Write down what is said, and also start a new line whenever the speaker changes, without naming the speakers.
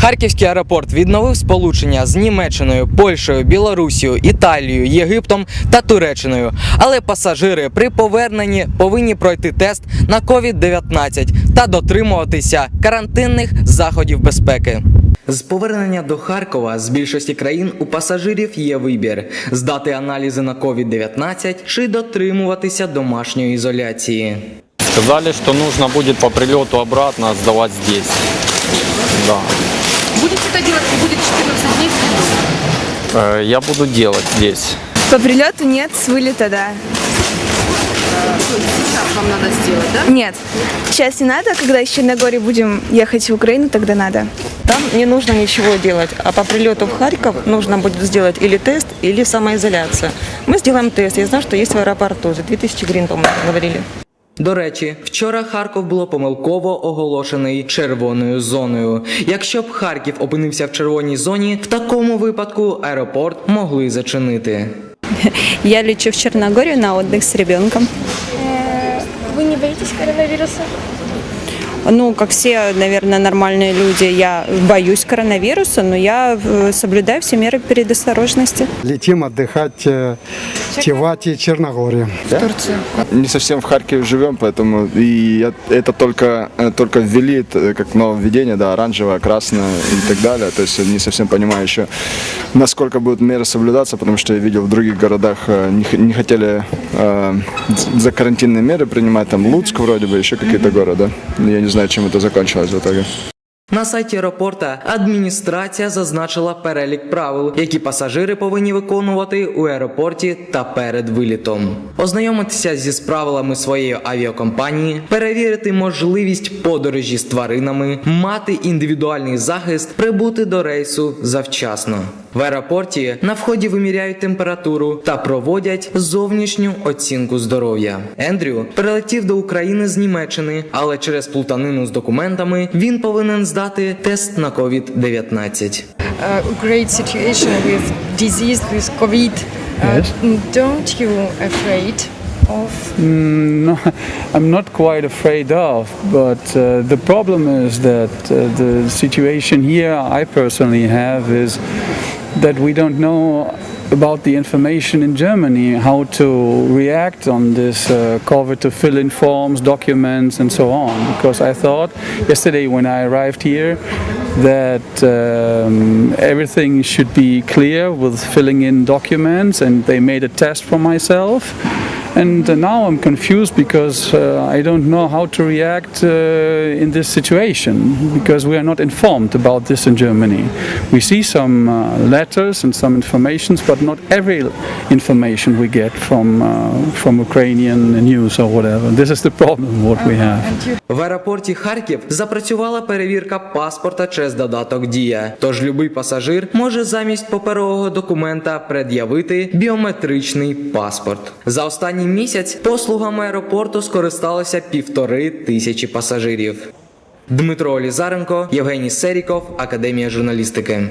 Харківський аеропорт відновив сполучення з Німеччиною, Польщею, Білорусією, Італією, Єгиптом та Туреччиною. Але пасажири при поверненні повинні пройти тест на COVID-19 та дотримуватися карантинних заходів безпеки. З повернення до Харкова з більшості країн у пасажирів є вибір здати аналізи на COVID-19 чи дотримуватися домашньої ізоляції.
Сказали, что нужно будет по прилету обратно сдавать здесь. Да.
Будете это делать, будет 14 дней в.
Э, Я буду делать здесь.
По прилету нет, с вылета да.
То есть сейчас вам надо сделать, да?
Нет. Сейчас не надо, когда из Черногории будем ехать в Украину, тогда надо.
Там не нужно ничего делать, а по прилету в Харьков нужно будет сделать или тест, или самоизоляция. Мы сделаем тест. Я знаю, что есть в аэропорту. За 2000 гривен, по-моему, говорили.
До речі, вчора Харків було помилково оголошений червоною зоною. Якщо б Харків опинився в червоній зоні, в такому випадку аеропорт могли зачинити.
Я лечу в Черногорию на отдых с ребенком.
Вы не боитесь коронавируса?
Ну, как все, наверное, нормальные люди, я боюсь коронавируса, но я э, соблюдаю все меры предосторожности.
Летим отдыхать э, в Тивати, Черногорию.
не совсем в Харькове живем, поэтому и я- это только, э, только ввели как нововведение, да, оранжевое, красное и так далее. То есть не совсем понимаю еще, насколько будут меры соблюдаться, потому что я видел в других городах э, не, не хотели э, за карантинные меры принимать, там Луцк вроде бы, еще какие-то города. Я не знаю, чем это закончилось в итоге.
На сайті аеропорта адміністрація зазначила перелік правил, які пасажири повинні виконувати у аеропорті та перед вилітом. Ознайомитися зі правилами своєї авіакомпанії, перевірити можливість подорожі з тваринами, мати індивідуальний захист, прибути до рейсу завчасно. В аеропорті на вході виміряють температуру та проводять зовнішню оцінку здоров'я. Ендрю прилетів до України з Німеччини, але через плутанину з документами він повинен здати тест на COVID-19.
uh, great situation with disease, with COVID. Uh, Don't you afraid of?
No, I'm not quite afraid of, but uh, the problem is that uh, the situation here I personally have is that we don't know about the information in Germany, how to react on this uh, COVID, to fill in forms, documents, and so on. Because I thought yesterday when I arrived here that um, everything should be clear with filling in documents, and they made a test for myself. And uh, now I'm confused because uh, I don't know how to react uh, in this situation because we are not informed about this in Germany. We see some uh, letters and some informations, but not every information we get from uh, from Ukrainian news or whatever. This is the problem what we have.
В аеропорті Харків запрацювала перевірка паспорта через додаток Дія. Тож любий пасажир може замість паперового документа пред'явити біометричний паспорт. За останній місяць послугами аеропорту скористалося півтори тисячі пасажирів. Дмитро Олізаренко, Євгеній Серіков, Академія журналістики.